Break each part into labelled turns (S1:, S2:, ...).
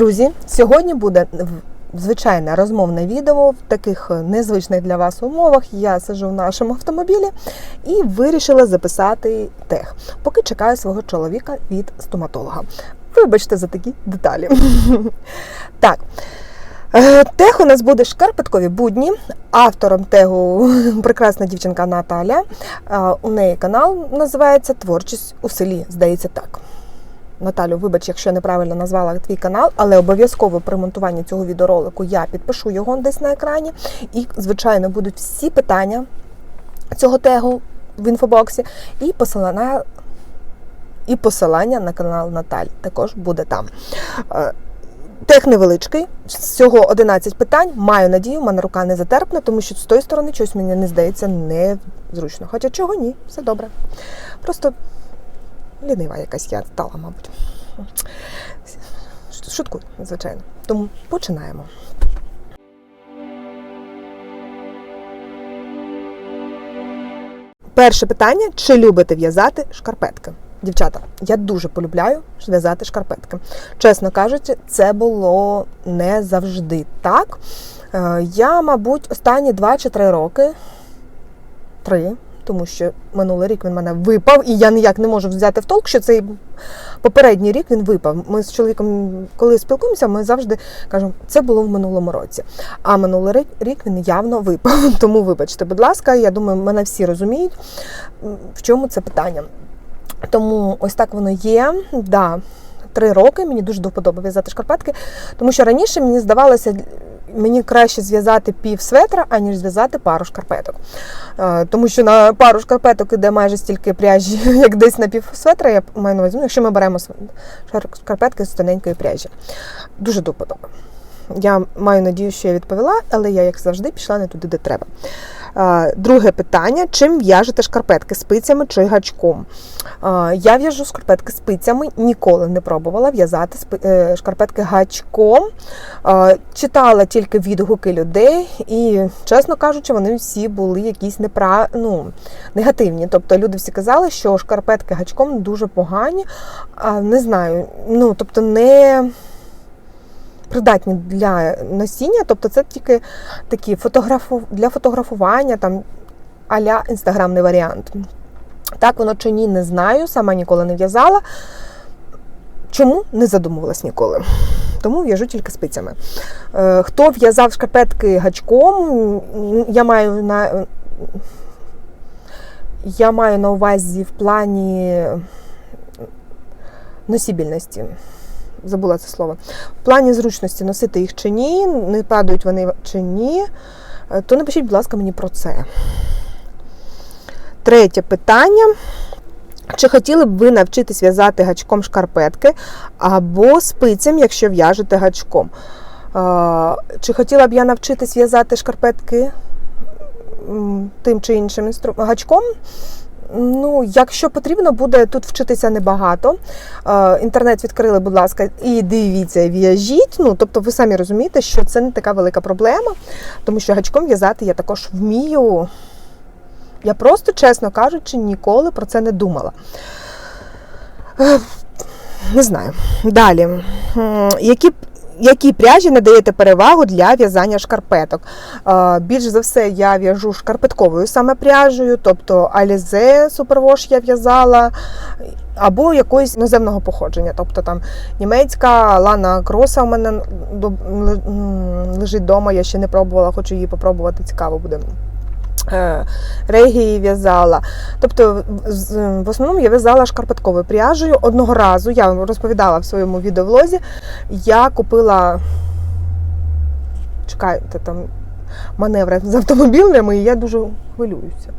S1: Друзі, сьогодні буде звичайне розмовне відео в таких незвичних для вас умовах. Я сиджу в нашому автомобілі і вирішила записати тех, поки чекаю свого чоловіка від стоматолога. Вибачте за такі деталі. Так. Е, Тег у нас буде шкарпеткові будні. Автором тегу прекрасна дівчинка Наталя. Е, У неї канал називається Творчість у селі. Здається, так. Наталю, вибач, якщо я неправильно назвала твій канал, але обов'язково при монтуванні цього відеоролику я підпишу його десь на екрані. І, звичайно, будуть всі питання цього тегу в інфобоксі. І посилання, і посилання на канал Наталі також буде там. Е, Тех невеличкий, всього 11 питань. Маю надію, мене рука не затерпне, тому що з тої сторони щось мені не здається незручно. Хоча чого ні, все добре. Просто лінива якась я стала, мабуть. Шуткую, звичайно. Тому починаємо. Перше питання: чи любите в'язати шкарпетки? Дівчата, я дуже полюбляю в'язати шкарпетки. Чесно кажучи, це було не завжди так. Е, Я, мабуть, останні 2 чи 3 роки, 3, тому що минулий рік він мене випав, і я ніяк не можу взяти в толк, що цей попередній рік він випав. Ми з чоловіком, коли спілкуємося, ми завжди кажемо, це було в минулому році. А минулий рік, він явно випав. Тому вибачте, будь ласка, я думаю, мене всі розуміють, в чому це питання. Тому ось так воно є. Да, Три роки мені дуже до вподоби в'язати шкарпетки, тому що раніше мені здавалося, мені краще зв'язати пів светра, аніж зв'язати пару шкарпеток. Е, Тому що на пару шкарпеток іде майже стільки пряжі, як десь на пів светра. Я маю на увазі, ну, якщо ми беремо шкарпетки з тоненької пряжі. Дуже до вподоби. Я маю надію, що я відповіла, але я, як завжди, пішла не туди, де треба. Друге питання: чим в'яжете шкарпетки спицями чи гачком? Я в'яжу шкарпетки спицями, ніколи не пробувала в'язати е, шкарпетки гачком. Читала тільки відгуки людей, і, чесно кажучи, вони всі були якісь непра... ну, негативні. Тобто люди всі казали, що шкарпетки гачком дуже погані. Не знаю, ну тобто не придатні для носіння, тобто це тільки такі фотографу... для фотографування, там аля інстаграмний варіант. Так воно чи ні, не знаю, сама ніколи не в'язала. Чому не задумувалась ніколи? Тому в'яжу тільки спицями. Е, Хто в'язав шкарпетки гачком, я маю на я маю на увазі в плані носібільності. Забула це слово. В плані зручності носити їх чи ні, не падають вони чи ні, е, то напишіть, будь ласка, мені про це. Третє питання. Чи хотіли б ви навчитись в'язати гачком шкарпетки або спицям, якщо в'яжете гачком? Е, Чи хотіла б я навчитись в'язати шкарпетки тим чи іншим гачком? Ну, якщо потрібно, буде тут вчитися небагато. Е, Інтернет відкрили, будь ласка, і дивіться, в'яжіть. Ну, тобто, ви самі розумієте, що це не така велика проблема, тому що гачком в'язати я також вмію. Я просто, чесно кажучи, ніколи про це не думала. Е, Не знаю. Далі. Які, які пряжі надаєте перевагу для в'язання шкарпеток? Е, Більш за все, я в'яжу шкарпетковою саме пряжею, тобто Алізе супервош я в'язала, або якоїсь іноземного походження. Тобто там німецька Лана Кроса у мене лежить вдома, я ще не пробувала, хочу її попробувати, цікаво буде. Е, Регії в'язала. Тобто, в- основному я в'язала шкарпетковою пряжею. Одного разу я розповідала в своєму відеовлозі, я купила. Чекайте, там маневри з автомобілями, і я дуже хвилююся.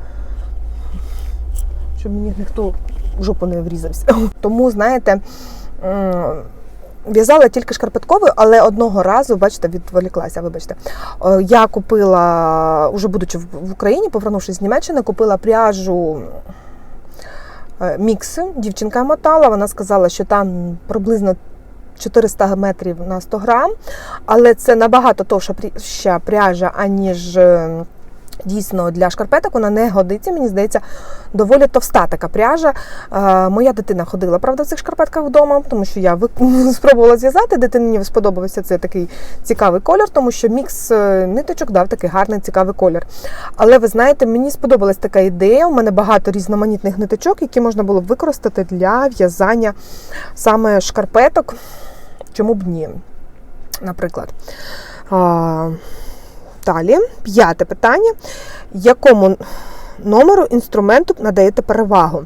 S1: Щоб мені ніхто в жопу не врізався. Тому, знаєте, В'язала тільки шкарпетковою, але одного разу, бачите, відволіклася, вибачте. Я купила, уже будучи в Україні, повернувшись з Німеччини, купила пряжу е, мікс. Дівчинка мотала. Вона сказала, що там приблизно 400 метрів на 100 грам, але це набагато товща пряжа, аніж е, Дійсно, для шкарпеток вона не годиться. Мені здається, доволі товста така пряжа. Моя дитина ходила, правда, в цих шкарпетках вдома, тому що я спробувала зв'язати. Дитині сподобався цей такий цікавий колір, тому що мікс е, ниточок дав такий гарний цікавий колір. Але ви знаєте, мені сподобалась така ідея. У мене багато різноманітних ниточок, які можна було б використати для в'язання саме шкарпеток. Чому б ні? Наприклад. Далі, п'яте питання. Якому номеру інструменту надаєте перевагу?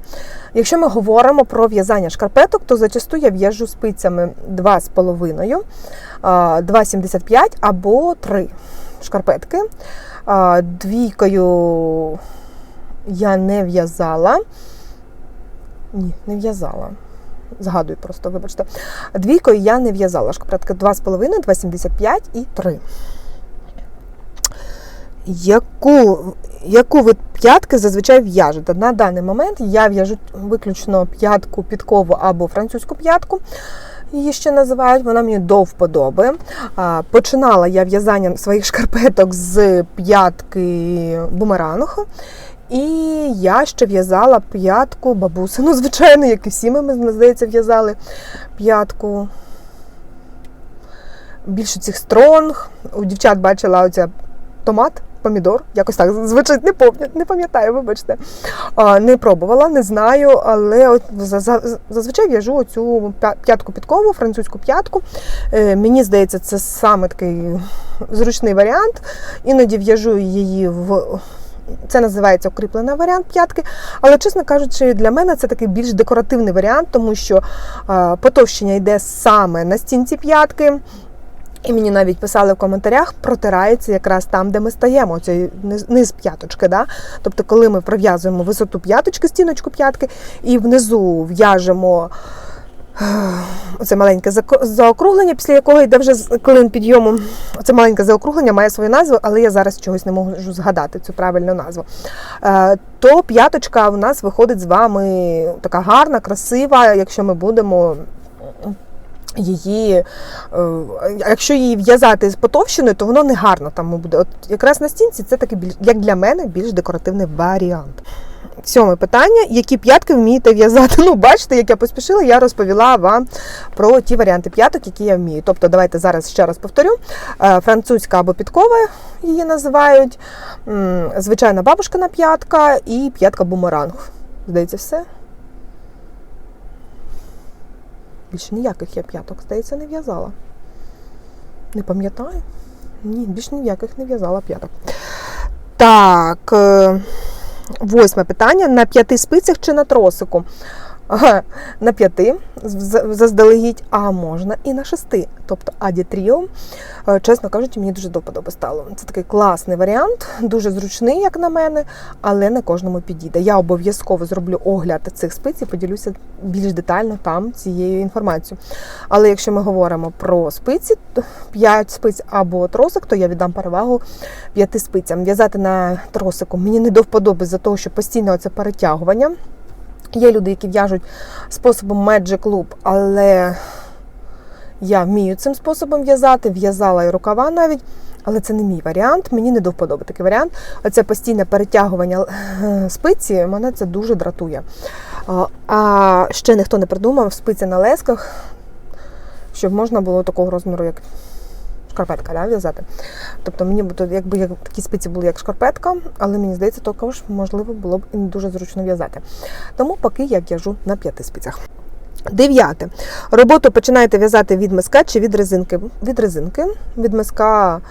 S1: Якщо ми говоримо про в'язання шкарпеток, то зачасту я в'яжу спицями 2,5, 2,75 або 3 шкарпетки. Двійкою я не в'язала. Ні, не в'язала. Згадую просто, вибачте. Двійкою я не в'язала шкарпетки 2,5, 2,75 і 3. Яку, яку ви п'ятки зазвичай в'яжете? На даний момент я в'яжу виключно п'ятку підкову або французьку п'ятку. Її ще називають, вона мені до вподоби. Починала я в'язання своїх шкарпеток з п'ятки бумеранг. І я ще в'язала п'ятку бабусину, звичайно, як і всі ми, здається, в'язали п'ятку. Більше цих стронг. У дівчат бачила оця томат, помідор, якось так звучить, не пам'ятаю, не пам'ятаю, вибачте. Не пробувала, не знаю, але от за- за- зазвичай в'яжу оцю п'ятку підкову, французьку п'ятку. Е, Мені здається, це саме такий зручний варіант. Іноді в'яжу її в. Це називається укріплений варіант п'ятки, але, чесно кажучи, для мене це такий більш декоративний варіант, тому що потовщення йде саме на стінці п'ятки. І мені навіть писали в коментарях, протирається якраз там, де ми стаємо, цей низ, п'яточки. Да? Тобто, коли ми пров'язуємо висоту п'яточки, стіночку п'ятки, і внизу в'яжемо оце маленьке заокруглення, після якого йде вже клин підйому. Це маленьке заокруглення має свою назву, але я зараз чогось не можу згадати цю правильну назву. Е, То п'яточка у нас виходить з вами така гарна, красива, якщо ми будемо її, е, якщо її в'язати з потовщиною, то воно не гарно там буде. От якраз на стінці це такий більш, як для мене, більш декоративний варіант. Сьоме питання: які п'ятки вмієте в'язати? Ну, бачите, як я поспішила, я розповіла вам про ті варіанти п'яток, які я вмію. Тобто, давайте зараз ще раз повторю: Е, французька або підкова її називають, звичайна бабушкина п'ятка і п'ятка бумеранг. Здається, все. Більше ніяких я п'яток, здається, не в'язала. Не пам'ятаю. Ні, більше ніяких не в'язала п'яток. Так, е, восьме питання: на п'яти спицях чи на тросику? На п'яти заздалегідь, а можна і на шести. Тобто Аді Тріо, Е, чесно кажучи, мені дуже до вподоби стало. Це такий класний варіант, дуже зручний, як на мене, але не кожному підійде. Я обов'язково зроблю огляд цих спиць і поділюся більш детально там цією інформацією. Але якщо ми говоримо про спиці, 5 спиць або тросик, то я віддам перевагу п'яти спицям. В'язати на тросику мені не до вподоби за того, що постійно це перетягування. Є люди, які в'яжуть способом Magic Loop, але я вмію цим способом в'язати, в'язала і рукава навіть, але це не мій варіант. Мені не до вподоби такий варіант. Оце постійне перетягування спиці мене це дуже дратує. А ще ніхто не придумав спиці на лесках, щоб можна було такого розміру, як шкарпетка, да, в'язати. Тобто мені б якби як такі спиці були як шкарпетка, але мені здається, також можливо було б і не дуже зручно в'язати. Тому поки я в'яжу на п'яти спицях. Дев'яте. Роботу починаєте в'язати від миска чи від резинки. Від резинки. Від миска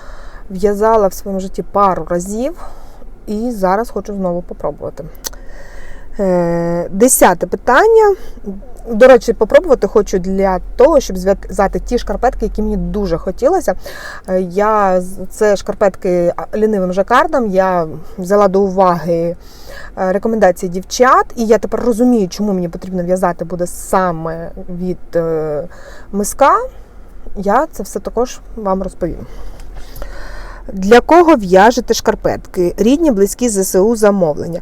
S1: в'язала в своєму житті пару разів і зараз хочу знову попробувати. Е, Десяте питання. До речі, попробувати хочу для того, щоб зв'язати ті шкарпетки, які мені дуже хотілося. Е, Я це шкарпетки лінивим жакардом. Я взяла до уваги е, рекомендації дівчат, і я тепер розумію, чому мені потрібно в'язати буде саме від миска. Я це все також вам розповім. Для кого в'яжете шкарпетки? Рідні, близькі ЗСУ замовлення.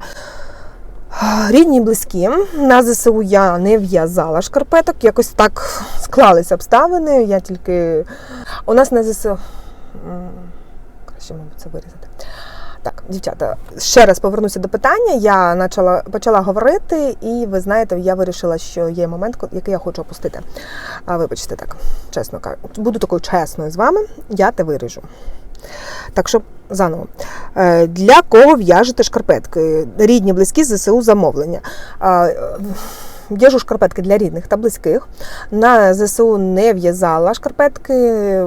S1: Рідні близькі. На ЗСУ я не в'язала шкарпеток, якось так склалися обставини. Я тільки. У нас на ЗСУ. Краще, мабуть, це вирізати. Так, дівчата, ще раз повернуся до питання. Я почала, почала говорити, і ви знаєте, я вирішила, що є момент, який я хочу опустити. А, вибачте, так, чесно кажу. Буду такою чесною з вами, я те виріжу. Так що заново. Е, Для кого в'яжете шкарпетки? Рідні, близькі ЗСУ замовлення. В'яжу шкарпетки для рідних та близьких. На ЗСУ не в'язала шкарпетки,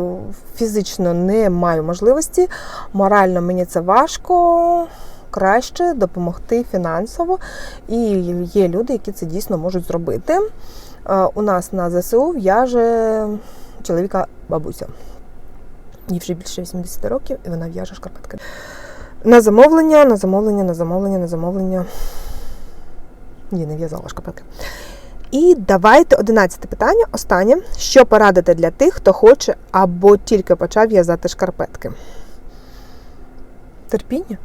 S1: фізично не маю можливості. Морально мені це важко. Краще допомогти фінансово. І є люди, які це дійсно можуть зробити. Е, У нас на ЗСУ в'яже чоловіка бабуся. Їй вже більше 80 років, і вона в'яже шкарпетки. На замовлення, на замовлення, на замовлення, на замовлення. Ні, не в'язала шкарпетки. І давайте одинадцяте питання. Останнє. Що порадити для тих, хто хоче або тільки почав в'язати шкарпетки? Терпіння.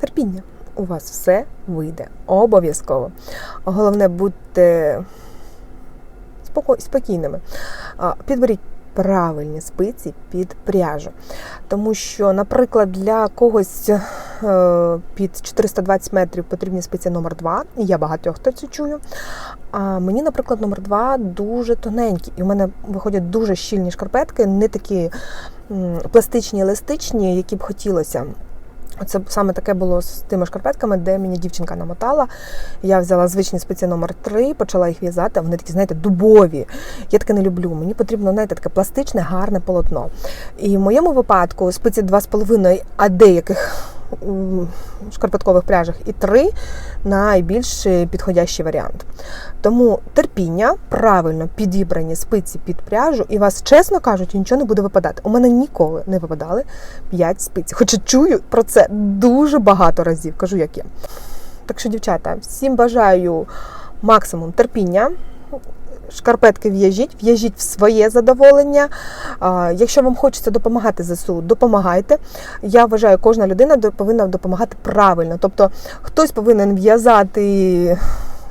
S1: Терпіння. У вас все вийде. Обов'язково. Головне, будьте спокійними. Підберіть правильні спиці під пряжу. Тому що, наприклад, для когось е, під 420 метрів потрібні спиці номер 2 і я багатьох хто це чую. А мені, наприклад, номер 2 дуже тоненькі, і в мене виходять дуже щільні шкарпетки, не такі пластичні, еластичні, які б хотілося. Це саме таке було з тими шкарпетками, де мені дівчинка намотала. Я взяла звичні спиці номер 3 почала їх в'язати, вони такі, знаєте, дубові. Я таке не люблю. Мені потрібно, знаєте, таке пластичне, гарне полотно. І в моєму випадку спиці 2,5, а деяких шкарпеткових пряжах і 3 найбільш підходящий варіант. Тому терпіння, правильно підібрані спиці під пряжу, і вас, чесно кажуть, нічого не буде випадати. У мене ніколи не випадали 5 спиць. Хоча чую про це дуже багато разів, кажу, як є. Так що, дівчата, всім бажаю максимум терпіння. Шкарпетки в'яжіть, в'яжіть в своє задоволення. Якщо вам хочеться допомагати ЗСУ, допомагайте. Я вважаю, кожна людина повинна допомагати правильно. Тобто хтось повинен в'язати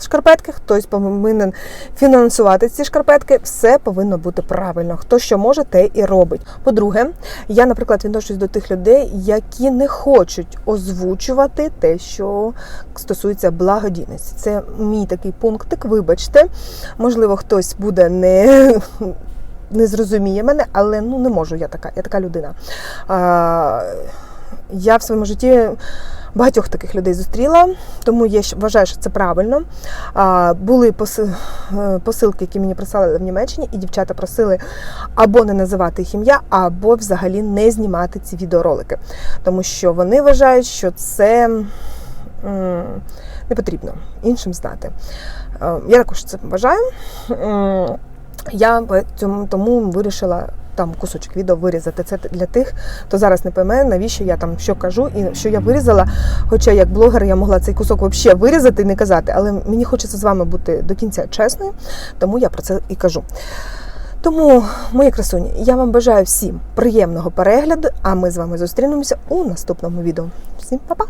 S1: шкарпетки, хтось повинен фінансувати ці шкарпетки. Все повинно бути правильно. Хто що може, те і робить. По-друге, я, наприклад, відношусь до тих людей, які не хочуть озвучувати те, що стосується благодійності. Це мій такий пунктик. Вибачте, можливо, хтось буде не. Не зрозуміє мене, але ну не можу я така, я така людина. А, я в своєму житті багатьох таких людей зустріла, тому я вважаю, що це правильно. Були е, посилки, які мені прислали в Німеччині, і дівчата просили або не називати їх ім'я, або взагалі не знімати ці відеоролики. Тому що вони вважають, що це не потрібно іншим знати. Е, Я також це вважаю. Я цьому тому вирішила там кусочок відео вирізати. Це для тих, хто зараз не пойме, навіщо я там що кажу і що я вирізала. Хоча як блогер я могла цей кусок взагалі вирізати і не казати, але мені хочеться з вами бути до кінця чесною, тому я про це і кажу. Тому, мої красуні, я вам бажаю всім приємного перегляду, а ми з вами зустрінемося у наступному відео. Всім па-па!